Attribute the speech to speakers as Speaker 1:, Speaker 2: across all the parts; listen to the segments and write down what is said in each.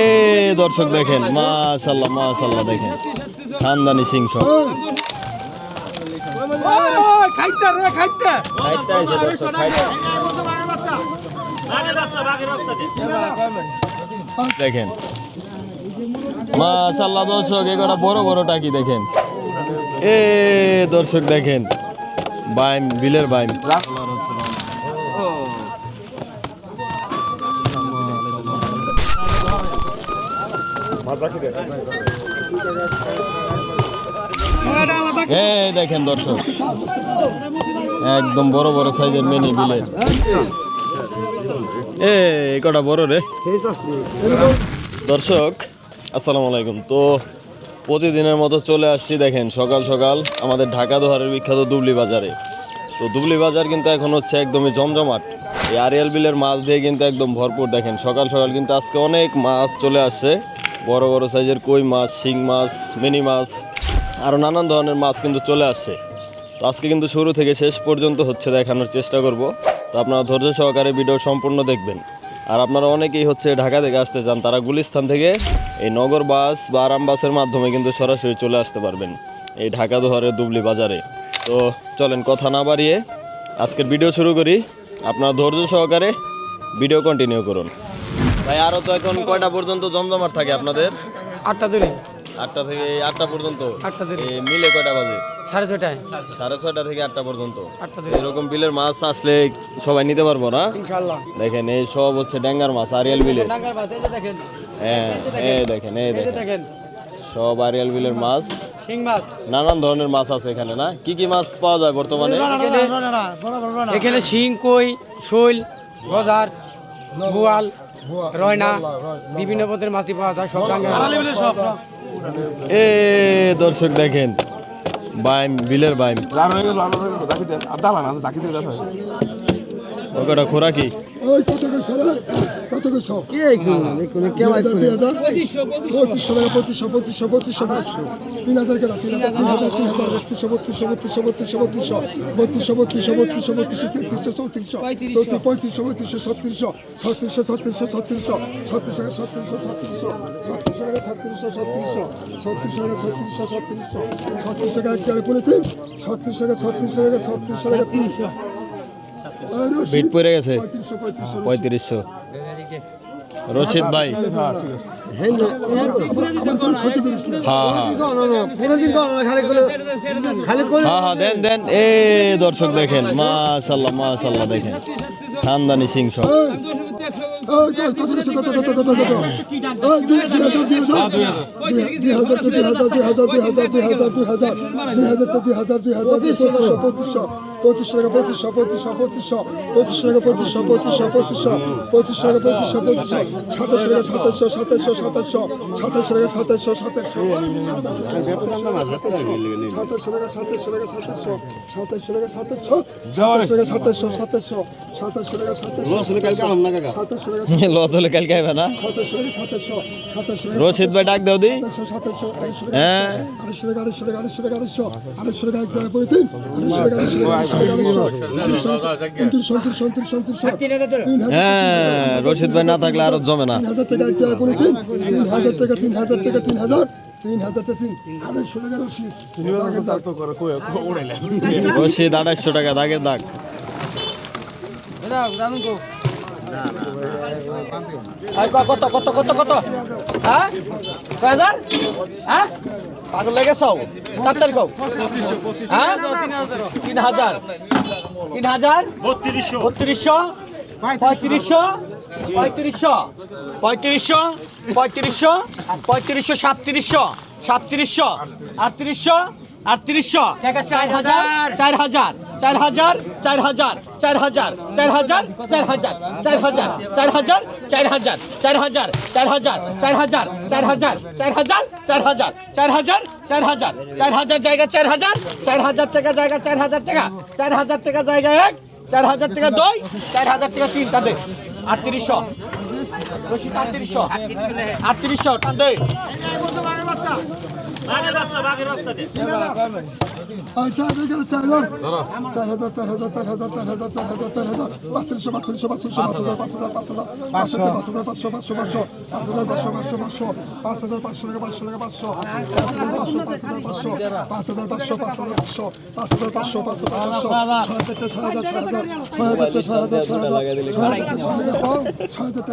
Speaker 1: এ দর্শক দেখেন মাশাল্লাহ মাশাল্লাহ দেখেন। খানদানি দর্শক ফাইটটা দেখেন। মাশাল্লাহ দর্শক এগুলা বড় বড় টাকি দেখেন? এ দর্শক দেখেন, বাইম, বিলের বাইম। দেখেন দর্শক, একদম বড় বড় সাইজের মেনি বিলে এই কটা বড় রে। দর্শক, আসসালামু আলাইকুম। তো প্রতিদিনের মতো চলে আসছি, দেখেন, সকাল সকাল আমাদের ঢাকা দোহারের বিখ্যাত দুবলি বাজারে। তো দুবলি বাজার কিন্তু এখন হচ্ছে একদমই জমজমাট। এই আরিয়াল বিলের মাছ দিয়ে কিন্তু একদম ভরপুর। দেখেন, সকাল সকাল কিন্তু আজকে অনেক মাছ চলে আসছে। বড় বড় সাইজের কই মাছ, শিং মাছ, মিনি মাছ আরও নানান ধরনের মাছ কিন্তু চলে আসছে। তো আজকে কিন্তু শুরু থেকে শেষ পর্যন্ত হচ্ছে দেখানোর চেষ্টা করব। তো আপনারা ধৈর্য সহকারে ভিডিও সম্পূর্ণ দেখবেন। আর আপনারা অনেকেই হচ্ছে ঢাকা থেকে আসতে চান, তারা গুলিস্থান থেকে এই নগর বাস বা আরাম বাসের মাধ্যমে কিন্তু সরাসরি চলে আসতে পারবেন এই ঢাকা দোহারের দুবলি বাজারে। তো চলেন কথা না বাড়িয়ে আজকের ভিডিও শুরু করি। আপনারা ধৈর্য সহকারে ভিডিও কন্টিনিউ করুন। ভাই আরও তো এখন কয়টা পর্যন্ত জমজমাট থাকে আপনাদের
Speaker 2: আটটা ধরে
Speaker 1: আটটা থেকে আটটা পর্যন্ত
Speaker 2: আটটা ধরে
Speaker 1: মিলে কয়টা বাজে
Speaker 2: সাড়ে ছটায়
Speaker 1: সাড়ে ছয়টা থেকে আটটা পর্যন্ত এরকম বিলের মাছ আসলে সবাই নিতে পারব না দেখেন এই সব হচ্ছে ড্যাঙ্গার মাছ আরিয়াল
Speaker 2: দেখেন
Speaker 1: হ্যাঁ এই দেখেন এই দেখেন সব আরিয়াল বিলের মাছ
Speaker 2: মাছ
Speaker 1: নানান ধরনের মাছ আছে এখানে না কি কি মাছ পাওয়া যায় বর্তমানে
Speaker 2: এখানে শিং কই শৈল গজার বোয়াল রয়না বিভিন্ন পদের মাছি পাওয়া যায় সব
Speaker 1: এ দর্শক দেখেন বাইম বিলের বাইম। ওই কটা খোরা কি
Speaker 3: ওই কত করে সরে কত করে সব পঁচিশশো টাকা পঁচিশশো পঁচিশশো পঁচিশশো পাঁচশো তিন হাজার কেনা তিন হাজার তিন হাজার তিন হাজার বত্রিশশো বত্রিশশো বত্রিশশো বত্রিশশো বত্রিশশো বত্রিশশো বত্রিশশো বত্রিশশো বত্রিশশো তেত্রিশশো চৌত্রিশশো চৌত্রিশ পঁয়ত্রিশশো পঁয়ত্রিশশো ছত্রিশশো ছত্রিশশো ছত্রিশশো ছত্রিশশো ছত্রিশ টাকা ছত্রিশশো ছত্রিশশো ছত্রিশ টাকা ছত্রিশশো ছত্রিশশো ছত্রিশ টাকা ছত্রিশশো ছত্রিশশো ছত্রিশ টাকা এক চারে পনেরো তিন ছত্রিশ টাকা ছত্রিশ টাকা ছত্রিশ টাকা তিনশো
Speaker 1: বিট পড়ে গেছে
Speaker 3: পঁয়ত্রিশশো
Speaker 1: রশিদ ভাই দেন দেন এ দর্শক দেখেন মাশাল্লাহ মাশাল্লাহ দেখেন খানদানি সিং সব
Speaker 3: দুই হাজার দুই হাজার দুই হাজার দুই হাজার দুই হাজার দুই হাজার দুই হাজার দুই হাজার দুই হাজার দুই হাজার দুই পঁচিশশো পঁচিশশো পঁচিশশো পঁচিশশো পঁচিশশো পঁচিশশো পঁচিশশো পঁচিশশো পঁচিশশো পঁচিশশো পঁচিশশো পঁচিশশো সাতাশশো সাতাশশো সাতাশশো সাতাশশো সাতাশশো সাতাশশো সাতাশশো
Speaker 1: রশিদ ভাই ডাক দাও দি হ্যাঁ হ্যাঁ রশিদ ভাই না থাকলে আরও জমে না।
Speaker 3: তিন হাজার তিন হাজার টাকা তিন
Speaker 1: রশিদ আড়াইশো টাকা দাগের দাগ।
Speaker 2: কত কত কত কত? হ্যাঁ? কয় হাজার? হ্যাঁ? পাগল লেগেছ তাড়াতাড়ি কও হ্যাঁ? তিন হাজার। তিন হাজার? বত্রিশশো। বত্রিশশো? পঁয়ত্রিশশো? পঁয়ত্রিশশো? পঁয়ত্রিশশো? পঁয়ত্রিশশো? পঁয়ত্রিশশো সাতত্রিশশো? সাতত্রিশশো? আটত্রিশশো? আটত্রিশশো চার হাজার চার হাজার চার হাজার চার হাজার চার হাজার চার হাজার চার হাজার চার হাজার চার হাজার চার হাজার চার হাজার চার হাজার চার হাজার চার হাজার চার হাজার চার হাজার চার হাজার চার হাজার চার হাজার জায়গা চার হাজার চার হাজার টাকা জায়গা চার হাজার টাকা চার হাজার টাকা জায়গা এক চার হাজার টাকা দুই চার হাজার টাকা তিন তাদের আটত্রিশশো আটত্রিশশো আটত্রিশশো
Speaker 3: টান দে পাঁচ হাজার পাঁচশো পাঁচশো ছয় হাজারটা ছয় হাজার ছয় হাজার ছয় হাজারটা ছয় হাজার পাও ছয় হাজারটা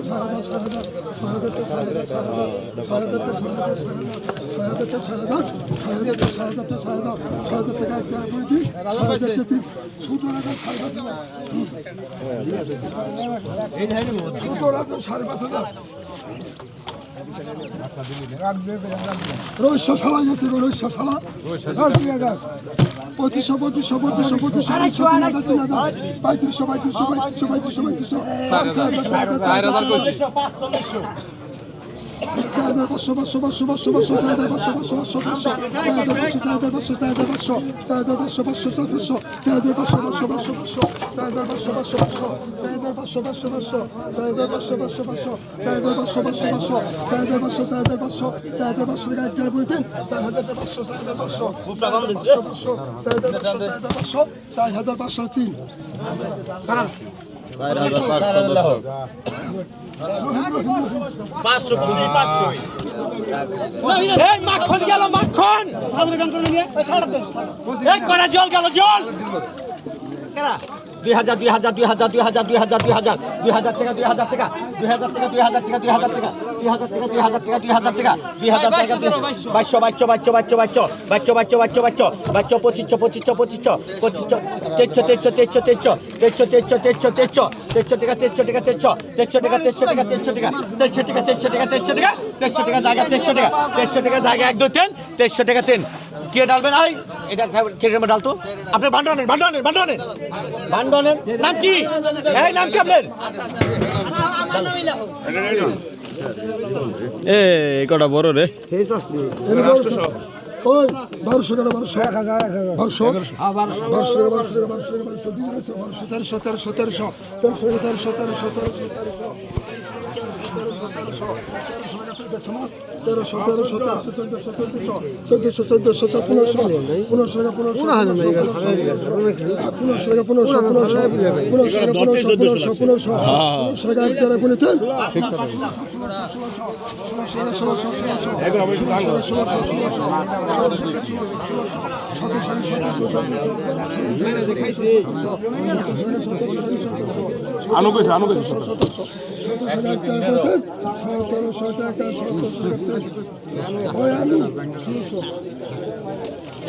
Speaker 3: ছয় হাজার ছয় হাজার ছয় হাজারটা ছয় হাজার ছয় হাজার ছয় হাজারটা ছয় হাজার ছয় হাজার ছয় হাজারটা ছয় হাজার ছয় হাজারটা ছয় হাজার ছয় হাজারটা ছয় হাজারটা ছয় হাজার ছয় হাজার টাকা এক টাকা করে দিন ছয় হাজারটা দিন সতেরো হাজার সাড়ে পাঁচ হাজার সতেরো হাজার সাড়ে পাঁচ হাজার রহস্য শালা গেছে রহস্য শালা পঁচিশশো পঁচিশশো পঁচিশশো পঁচিশশো পঁচিশশো তিন হাজার তিন হাজার পঁয়ত্রিশশো পঁয়ত্রিশশো পঁয়ত্রিশশো পঁয়ত্রিশশো পঁয়ত্রিশশো চার হাজার পাঁচশো তিন চার হাজার পাঁচশো দর্শক পাঁচশো পাঁচশো।
Speaker 2: এই মাখন গেল মাখন! এই করা জল গেল জল! কেরা? দুই হাজার দুই হাজার দুই হাজার দুই হাজার দুই হাজার দুই হাজার দুই হাজার টাকা দুই হাজার টাকা দুই হাজার টাকা দুই হাজার টাকা দুই হাজার টাকা দুই হাজার টাকা দুই হাজার টাকা দুই হাজার টাকা দুই হাজার টাকা বাইশশো বাইশশো বাইশশো বাইশশো বাইশশো বাইশশো বাইশশো বাইশশো বাইশশো বাইশশো পঁচিশশো পঁচিশশো পঁচিশশো পঁচিশশো তেইশশো তেইশশো তেইশশো তেইশশো তেইশশো তেইশশো তেইশশো তেইশশো তেইশশো টাকা তেইশশো টাকা তেইশশো তেইশশো টাকা তেইশশো টাকা তেইশশো টাকা তেইশশো টাকা তেইশশো টাকা তেইশশো টাকা তেইশশো টাকা জায়গা তেইশশো টাকা তেইশশো টাকা জায়গা এক দুই তিন তেইশশো টাকা তিন কে ডালবেন আই এটা কে ডালতো আপনার ভান্ডানের ভান্ডানের ভান্ডানের ভান্ডানের নাম কি এই নাম কি আপনার
Speaker 1: এ কটা বড় রে
Speaker 3: ওই বারোশো টাকা বারোশো বারোশো বারোশো বারোশো বারোশো বারোশো বারোশো বারোশো তেরোশো তেরোশো তেরোশো তেরোশো তেরোশো তেরোশো তেরোশো তেরোশো তেরোশো চোদ্দশো চোদ্দশো চোদ্দশো চোদ্দশো পনেরোশো পনেরোশো পনেরোশো পনেরোশো পনেরোশো পনেরোশো পনেরোশো পনেরোশো পনেরোশো পনেরোশো পনেরোশো এক টাকা পনেরো ষোলোশো ষোলোশো
Speaker 4: আনু কইছে আনো কইছে
Speaker 3: সতেরোশো টাকা সতেরোশো ষোলোশো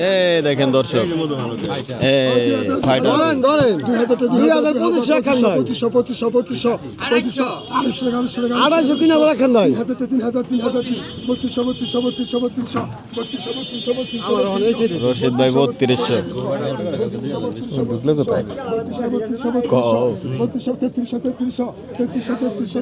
Speaker 1: এ দেখেন দর্শক
Speaker 3: আড়াইশো বত্রিশশো বত্রিশশো বত্রিশশো বত্রিশশো
Speaker 1: রশিদ ভাই বত্রিশশো
Speaker 3: বত্রিশশো তেত্রিশশো তেত্রিশশো তেত্রিশশো তেত্রিশশো তেত্রিশশো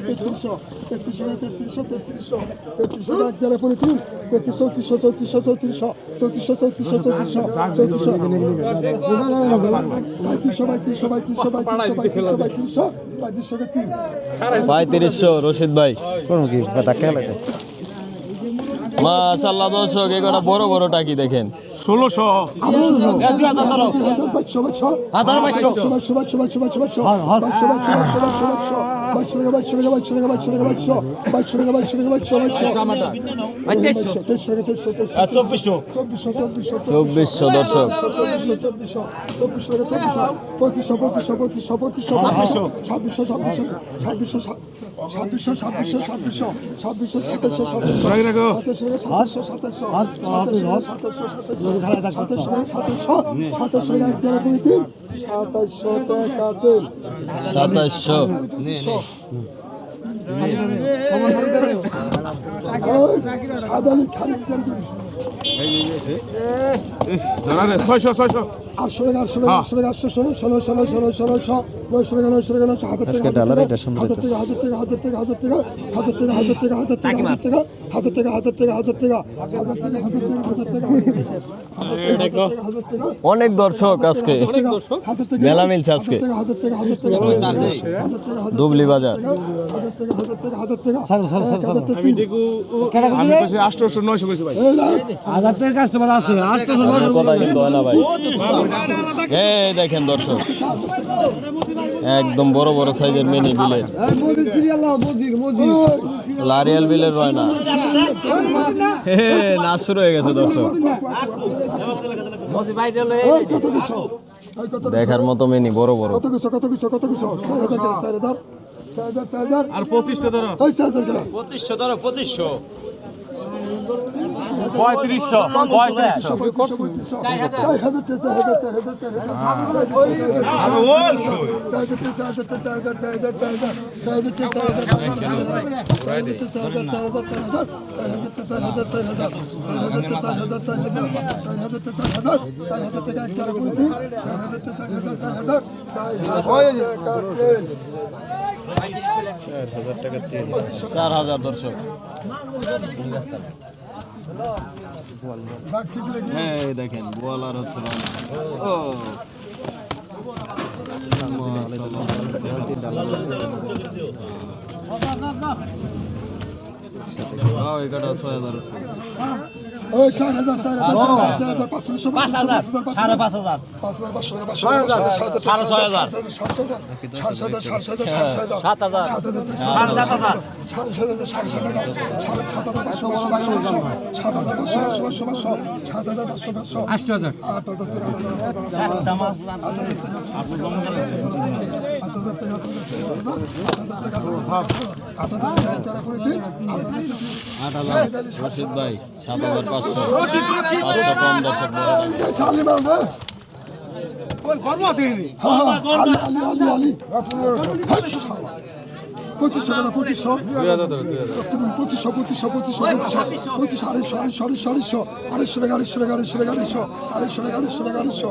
Speaker 3: তেত্রিশশো তেত্রিশশো তেত্রিশশো তেত্রিশশো পরে তিন তেত্রিশ চৌত্রিশশো চৌত্রিশশো চৌত্রিশশো চৌত্রিশশো চৌত্রিশশো চৌত্রিশশো চৌত্রিশশো পঁয়ত্রিশশো পঁয়ত্রিশশো পঁয়ত্রিশশো পঁয়ত্রিশশো পঁয়ত্রিশশো পঁয়ত্রিশশো পঁয়ত্রিশশো তিন
Speaker 1: পঁয়ত্রিশশো রশিদ ভাই। মাশাল্লাহ দর্শক এ কটা বড় বড় টাকি দেখেন।
Speaker 4: ষোলোশো।
Speaker 2: হাজার বাইশশো চব্বিশশো
Speaker 1: দর্শক
Speaker 3: পঁচিশশো পঁচিশশো পঁচিশশো পঁচিশশো ছাব্বিশশো ছাব্বিশশো ছাব্বিশশো ছাব্বিশশো ছাব্বিশশো ছাব্বিশশো ছাব্বিশশো সাতাশশো সাতাশশো সাতাশশো সাতাশশো সাতাশশো সাতাশশো সাতাশশো সাতাশশো সাতাশশো সাতাশশো
Speaker 1: সাতাশশো
Speaker 3: সাতাইশশো টাকা
Speaker 4: দিন সাতাইশশো ছয়শো ছয়শো
Speaker 3: আটশো টাকা আটশো টাকা আটশো টাকা আটশো ষোলো ষোলো ষোলো ষোলো ছ নয়শো টাকা নয়শো টাকা হাজার টাকা হাজার টাকা হাজার টাকা হাজার টাকা হাজার টাকা হাজার টাকা হাজার টাকা হাজার টাকা হাজার টাকা হাজার টাকা হাজার টাকা হাজার টাকা হাজার টাকা হাজার টাকা হাজার টাকা হাজার টাকা
Speaker 1: অনেক দর্শক আজকে মেলা মিলছে আজকে দুবলি বাজার
Speaker 4: আটশো নয়শো ভাই
Speaker 2: হাজার টাকা কাস্টমার আছে
Speaker 1: আটশো নয়শো ভাই এই দেখেন দর্শক একদম বড় বড় সাইজের মিনি বিলের। লারিয়াল বিলের রয়না হে নাচ শুরু হয়ে গেছে দর্শক। দেখার মতো মিনি বড় বড়।
Speaker 4: আর পঁচিশশো ধরো।
Speaker 1: পঁচিশশো ধরো পঁচিশশো।
Speaker 4: পঁয়ত্রিশশো পঁয়ত্রিশশো।
Speaker 3: চার হাজার
Speaker 1: দর্শক। হ্যাঁ দেখেন বল আর হচ্ছে ও। এটা ছয় হাজার।
Speaker 3: ওই চার হাজার চার হাজার চার হাজার পাঁচশো পাঁচ হাজার সাড়ে পাঁচ হাজার পাঁচ হাজার পাঁচশো ছয় হাজার সাড়ে ছয় হাজার সাড়ে ছয় হাজার ছয় হাজার সাড়ে ছয় হাজার সাড়ে ছয় হাজার সাত হাজার সাত হাজার সাড়ে সাত হাজার সাড়ে সাত হাজার সাড়ে সাত হাজার সাড়ে সাত হাজার পাঁচশো পাঁচশো পাঁচশো সাত হাজার পাঁচশো পাঁচশো পাঁচশো সাত হাজার পাঁচশো পাঁচশো আট হাজার আট হাজার তিন হাজার আট হাজার টাকা হাজার টাকা আট হাজার টাকা করে দিন আট হাজার
Speaker 1: রশিদ ভাই সাত হাজার পাঁচশো পাঁচশো কম দর্শক
Speaker 3: হ্যাঁ হ্যাঁ পঁচিশশো পঁচিশশো পঁচিশশো পঁচিশশো পঁচিশশো পঁচিশশো পঁচিশশো আড়াইশো আড়াইশো আড়াইশো আড়াইশো টাকা আড়াইশো টাকা আড়াইশো টাকা আড়াইশো টাকা আড়াইশো টাকা আড়াইশো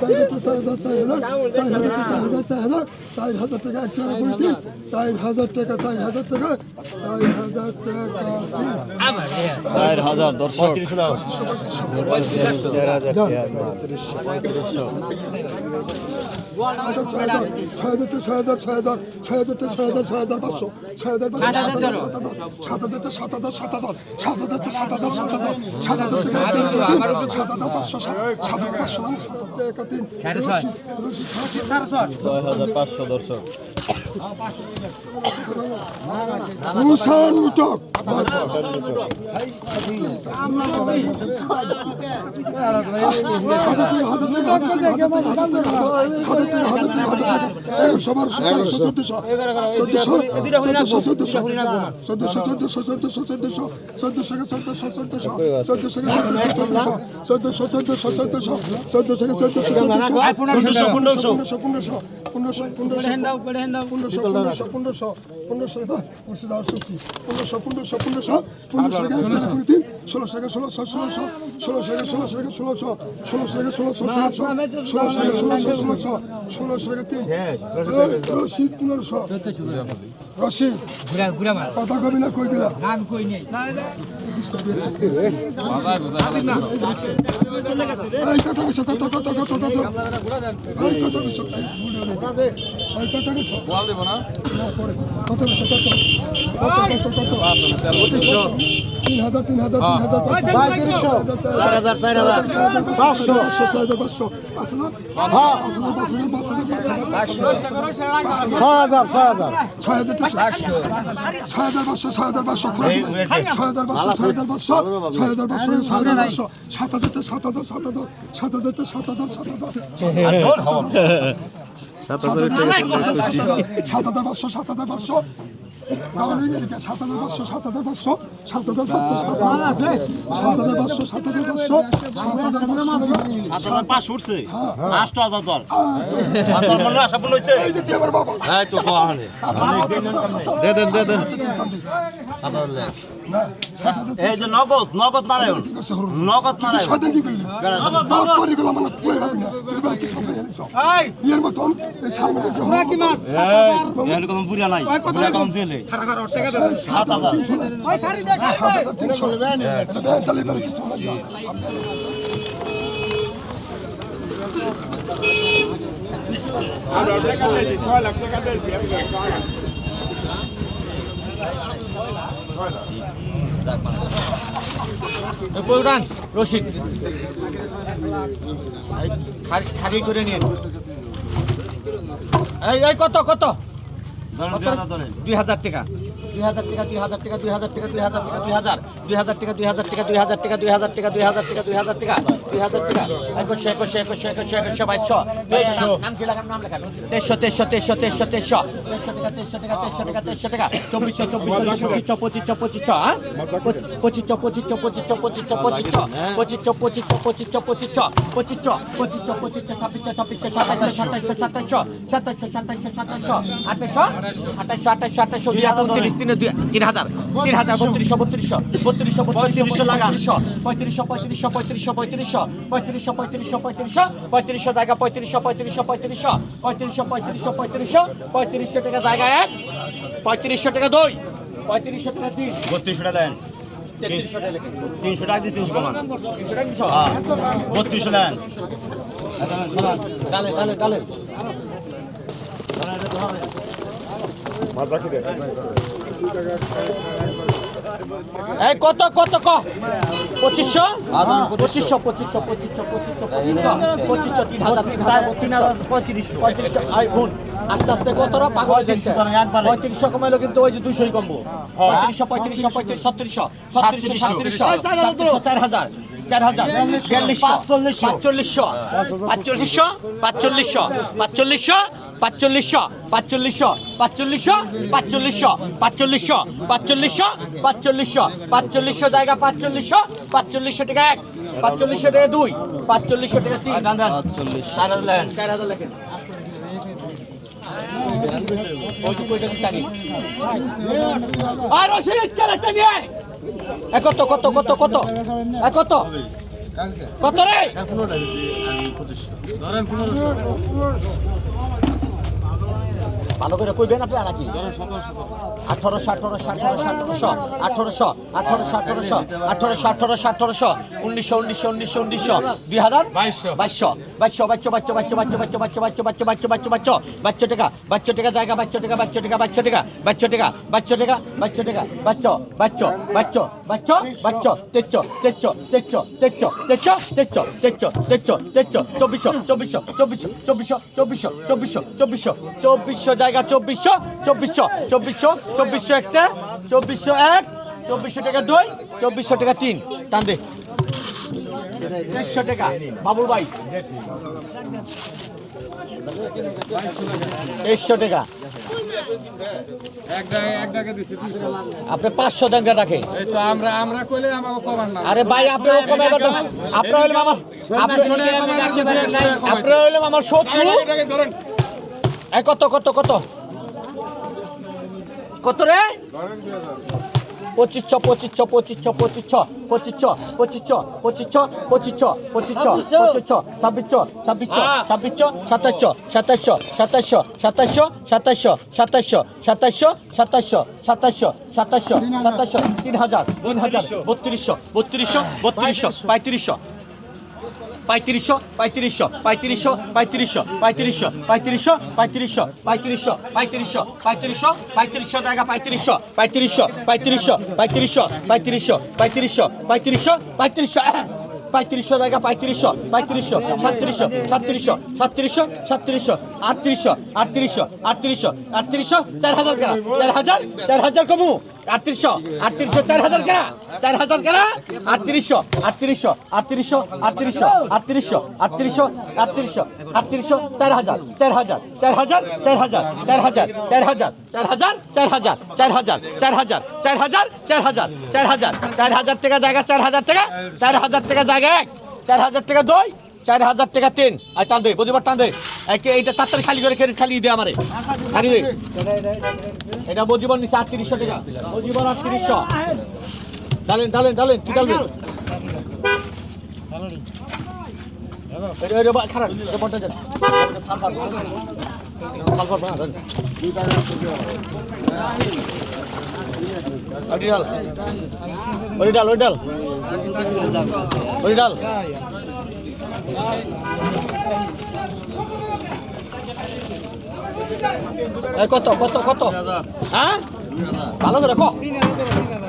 Speaker 3: साईं हज़रत साहिबा साईं हज़रत साईं हज़रत साहिबा साईं हज़रत साईं हज़रत टका अठारह पैंतीस साईं हज़रत टका साईं हज़रत टका साईं हज़रत टका
Speaker 1: साईं हज़ार दर्शक
Speaker 3: ছয় হাজার ছয় হাজার ছয় হাজার ছয় হাজার ছয় হাজার ছয় হাজার পাঁচশো ছয় হাজার পাঁচশো সাত হাজার সাত হাজার সাত হাজার সাত হাজার সাত হাজার সাত হাজার সাত হাজার থেকে সাত হাজার থেকে সাত হাজার পাঁচশো সাত হাজার পাঁচশো সাত হাজার একাত্তর
Speaker 1: ছয় পাঁচশো দর্শক।
Speaker 3: রুসান মুটক হাজার টাকা হাজার টাকা হাজার টাকা হাজার টাকা হাজার টাকা হাজার টাকা হাজার টাকা হাজার টাকা এগারোশো বারোশো তেরোশো চোদ্দশো চোদ্দশো চোদ্দশো চোদ্দশো চোদ্দশো চোদ্দশো চোদ্দশো চোদ্দশো চোদ্দশো চোদ্দশো চোদ্দশো চোদ্দশো চোদ্দশো চোদ্দশো চোদ্দশো চোদ্দশো চোদ্দশো চোদ্দশো চোদ্দশো পনেরোশো পনেরোশো পনেরোশো পনেরোশো পনেরোশো পনেরোশো পনেরোশো পনেরোশো পনেরোশো পনেরোশো দাও সুশি পনেরোশো পনেরোশো পনেরোশো পনেরোশো টাকা এক কুড়ি তিন ষোলোশো টাকা ষোলোশো ষোলোশো ষোলোশো টাকা ষোলোশো টাকা ষোলোশো ষোলোশো টাকা ষোলোশো ষোলোশো ষোলোশো টাকা ষোলোশো ষোলোশো ষোলোশো টাকা তিন রশিদ পনেরোশো রশিদ কথা কবি না কই দিলা নাম কই নেই। তিন হাজার তিন হাজার তিন হাজার চার হাজার চার হাজার। পাঁচশো। পাঁচশো চার হাজার পাঁচশো। পাঁচ হাজার পাঁচ হাজার পাঁচ হাজার পাঁচ হাজার পাঁচ হাজার। পাঁচ হাজার পাঁচ হাজার ছয় হাজার। ছয় হাজার পাঁচশো ছয় হাজার পাঁচশো ছয় হাজার পাঁচশো ছয় হাজার পাঁচশো ছয় হাজার পাঁচশো ছয় হাজার পাঁচশো সাত হাজার সাত হাজার সাত হাজার সাত হাজার তো সাত হাজার সাত হাজার সাত হাজার পাঁচশো সাত হাজার পাঁচশো সাত হাজার পাঁচশো সাত হাজার পাঁচশো সাত হাজার পাঁচশো সাত হাজার পাঁচশো সাত হাজার পাঁচশো সাত হাজার পাঁচশো সাত হাজার পাঁচশো
Speaker 5: আসার পাঁচ উঠছে আষ্ট হাজার দে মানে আশা পূর্ণ হয়েছে
Speaker 3: এই যে আমার বাবা
Speaker 5: এই তো
Speaker 3: দে দেন দে দেন
Speaker 5: এই যে নগদ নগদ নারায়ণ। নগদ নারায়ণ।
Speaker 3: আমরা টাকা দিয়েছি ছয় লাখ টাকা দিয়েছি।
Speaker 2: উড়ান রশিদ খারি করে নিন এই এই কত কত
Speaker 5: দুই হাজার
Speaker 2: টাকা দুই হাজার টাকা দুই হাজার টাকা দুই হাজার টাকা দুই হাজার টাকা দুই হাজার দুই হাজার টাকা দুই হাজার টাকা দুই হাজার টাকা দুই হাজার টাকা দুই হাজার টাকা দুই হাজার টাকা তেইশশো হ্যাঁ তিন হাজার তিন হাজার বত্রিশশো বত্রিশশো বত্রিশশো বত্রিশশো পঁয়ত্রিশশো পঁয়ত্রিশশো পঁয়ত্রিশশো পঁয়ত্রিশশো পঁয়ত্রিশশো পঁয়ত্রিশশো পঁয়ত্রিশশো পঁয়ত্রিশশো পঁয়ত্রিশশো জায়গা পঁয়ত্রিশশো পঁয়ত্রিশশো পঁয়ত্রিশশো পঁয়ত্রিশশো পঁয়ত্রিশশো পঁয়ত্রিশশো পঁয়ত্রিশশো টাকা জায়গা এক পঁয়ত্রিশশো টাকা দুই পঁয়ত্রিশশো টাকা তিন।
Speaker 5: বত্রিশশো টাকা দেন
Speaker 2: টাকা
Speaker 5: তিনশো টাকা দিয়ে তিনশো কমান।
Speaker 2: তিনশো টাকা দিছো?
Speaker 5: হ্যাঁ। বত্রিশশো দেন।
Speaker 2: ডালে ডালে ডালে এই কত কত ক? পঁচিশশো? পঁচিশশো। পঁচিশশো পঁচিশশো পঁচিশশো পঁচিশশো পঁচিশশো তিন হাজার তিন হাজার
Speaker 5: তিন হাজার পঁয়ত্রিশশো।
Speaker 2: পঁয়ত্রিশশো আই ভুল। আস্তে আস্তে কতটা পাগল
Speaker 5: পঁয়ত্রিশশো
Speaker 2: পঁয়ত্রিশশো কমাইলো কিন্তু ওই যে দুইশোই কমবো। পঁয়ত্রিশশো পঁয়ত্রিশশো পঁয়ত্রিশ ছত্রিশশো ছত্রিশশো সাতত্রিশশো চার হাজার। চার হাজার বিয়াল্লিশশো পাঁচচল্লিশশো পাঁচচল্লিশশো পাঁচচল্লিশশো পাঁচচল্লিশশো পাঁচচল্লিশশো পাঁচচল্লিশশো পাঁচচল্লিশশো পাঁচচল্লিশশো পাঁচচল্লিশশো পাঁচচল্লিশশো পাঁচচল্লিশশো পাঁচচল্লিশশো জায়গা পাঁচচল্লিশশো পাঁচচল্লিশশো টাকা এক পাঁচচল্লিশশো টাকা দুই পাঁচচল্লিশশো টাকা তিন
Speaker 5: চার হাজার
Speaker 2: চার হাজার লেখেন আর রশিদ ক্যারেক্টার নিয়ে কত কত কত কত? কত? কত রে? ভালো করে কইবেন আপনি নাকি আঠারোশো আঠারোশো আঠারোশো আঠারোশো আঠারোশো আঠারোশো আঠারোশো আঠারোশো আঠারোশো উনিশশো উনিশশো উনিশশো উনিশশো দুই হাজার
Speaker 4: বাইশশো।
Speaker 2: বাইশশো বাইশশো বাইশশো বাইশশো বাইশশো বাইশশো বাইশশো বাইশশো বাইশশো বাইশশো বাইশশো বাইশশো বাইশশো টাকা বাইশশো টাকা জায়গা বাইশশো টাকা বাইশশো টাকা বাইশশো টাকা বাইশশো টাকা বাইশশো টাকা বাইশশো টাকা বাইশশো বাইশশো বাইশশো বাইশশো বাইশশো তেচ্ছো তেচ্ছো তেচ্ছো তেচ্ছো তেচ্ছো তেচ্ছো তেচ্ছো তেচ্ছো তেচ্ছো চব্বিশশো চব্বিশশো চব্বিশশো চব্বিশশো চব্বিশশো চব্বিশশো চব্বিশশো চব্বিশশো জায়গা চব্বিশশো চব্বিশশো চব্বিশশো চব্বিশশো একটা চব্বিশশো এক চব্বিশশো টাকা দুই চব্বিশশো টাকা তিন। টান দে। দেড়শো টাকা। বাবুর ভাই। দেড়শো টাকা। আপনি পাঁচশো টাকা রাখে আরে ভাই আপনি আপনার হইলে আমার আপনার হইলে আমার শত্রু। এই কত কত কত কত রে পঁচিশশো পঁচিশশো পঁচিশশো পঁচিশশো পঁচিশশো পঁচিশশো পঁচিশশো পঁচিশশো পঁচিশশো পঁচিশশো ছাব্বিশশো ছাব্বিশশো ছাব্বিশশো সাতাশশো সাতাশশো সাতাশশো সাতাশশো সাতাশশো সাতাশশো সাতাশশো সাতাশশো সাতাশশো সাতাশশো সাতাশশো তিন হাজার তিন হাজার বত্রিশশো বত্রিশশো বত্রিশশো পঁয়ত্রিশশো পঁয়ত্রিশশো পঁয়ত্রিশশো পঁয়ত্রিশশো পঁয়ত্রিশশো পঁয়ত্রিশশো পঁয়ত্রিশশো পঁয়ত্রিশশো পঁয়ত্রিশশো পঁয়ত্রিশশো পঁয়ত্রিশশো পঁয়ত্রিশশো জায়গা পঁয়ত্রিশশো পঁয়ত্রিশশো পঁয়ত্রিশশো পঁয়ত্রিশশো পঁয়ত্রিশশো পঁয়ত্রিশশো পঁয়ত্রিশশো পঁয়ত্রিশশো পঁয়ত্রিশশো জায়গা পঁয়ত্রিশশো পঁয়ত্রিশশো সাতত্রিশশো সাতত্রিশশো সাতত্রিশশো সাতত্রিশশো আটত্রিশশো আটত্রিশশো আটত্রিশশো আটত্রিশশো চার হাজার কেনা চার হাজার চার হাজার কমু আটত্রিশশো আটত্রিশশো চার হাজার কেনা চার হাজার কেনা আটত্রিশশো আটত্রিশশো আটত্রিশশো আটত্রিশশো আটত্রিশশো আটত্রিশশো আটত্রিশশো আটত্রিশশো চার হাজার চার হাজার চার হাজার চার হাজার চার হাজার চার হাজার চার হাজার চার হাজার চার হাজার চার হাজার চার হাজার চার হাজার চার হাজার চার হাজার টাকা জায়গা চার হাজার টাকা চার হাজার টাকা জায়গা এক চার হাজার টাকা দুই চার হাজার টাকা তিন। আর টান দে বুঝিবার টান দে। একটা এইটা তাড়াতাড়ি খালি করে খেয়ে খালি দে আমারে। খালি দে। এটা বজিবন নিচে আটত্রিশশো টাকা। বজিবন আটত্রিশশো। ডালেন ডালেন ডালেন, কি ডালবেন ডাল ডাল ওটি ডাল। ওটি ডাল। কত কত কত? হ্যাঁ? ভালো করে কো।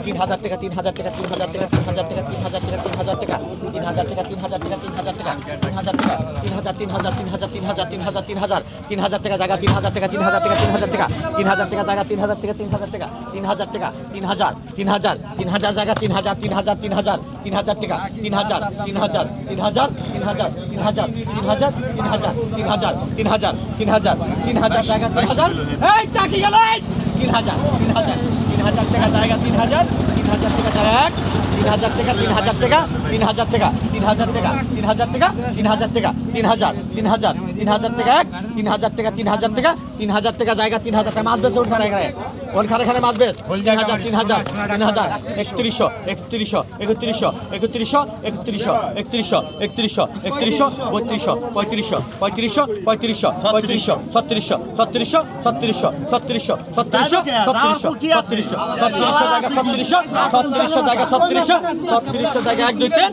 Speaker 2: তিন হাজার টাকা তিন হাজার টাকা তিন হাজার টাকা তিন হাজার টাকা তিন হাজার টাকা তিন হাজার টাকা তিন হাজার টাকা তিন হাজার টাকা তিন হাজার টাকা তিন হাজার টাকা তিন হাজার তিন হাজার তিন হাজার তিন হাজার তিন হাজার তিন হাজার তিন হাজার টাকা জায়গা তিন হাজার টাকা তিন হাজার টাকা তিন হাজার টাকা তিন হাজার টাকা জায়গা তিন হাজার টাকা তিন হাজার টাকা তিন হাজার টাকা তিন হাজার তিন হাজার তিন হাজার জায়গা তিন হাজার তিন হাজার তিন হাজার তিন হাজার টাকা তিন হাজার তিন হাজার তিন হাজার তিন হাজার তিন হাজার তিন হাজার তিন হাজার তিন হাজার তিন হাজার তিন হাজার তিন হাজার জায়গা তিন হাজার তিন হাজার তিন হাজার হাজার টাকা জায়গা তিন হাজার তিন হাজার টাকা জায়গা এক তিন হাজার টাকা তিন হাজার টাকা তিন হাজার টাকা তিন হাজার টাকা তিন হাজার টাকা তিন হাজার টাকা তিন হাজার তিন হাজার তিন হাজার টাকা এক তিন হাজার টাকা তিন হাজার টাকা তিন হাজার টাকা জায়গা তিন হাজার টাকা মাছ বেশ ওর খানে খানে ওর খানে খানে মাছ বেশ তিন হাজার তিন হাজার তিন হাজার একত্রিশশো একত্রিশশো একত্রিশশো একত্রিশশো একত্রিশশো একত্রিশশো একত্রিশশো একত্রিশশো বত্রিশশো পঁয়ত্রিশশো পঁয়ত্রিশশো পঁয়ত্রিশশো পঁয়ত্রিশশো ছত্রিশশো ছত্রিশশো ছত্রিশশো ছত্রিশশো ছত্রিশশো ছত্রিশশো ছত্রিশশো ছত্রিশশো জায়গা ছত্রিশশো ছত্রিশশো জায়গা ছত্রিশশো ছত্রিশশো জায়গা এক দুই তিন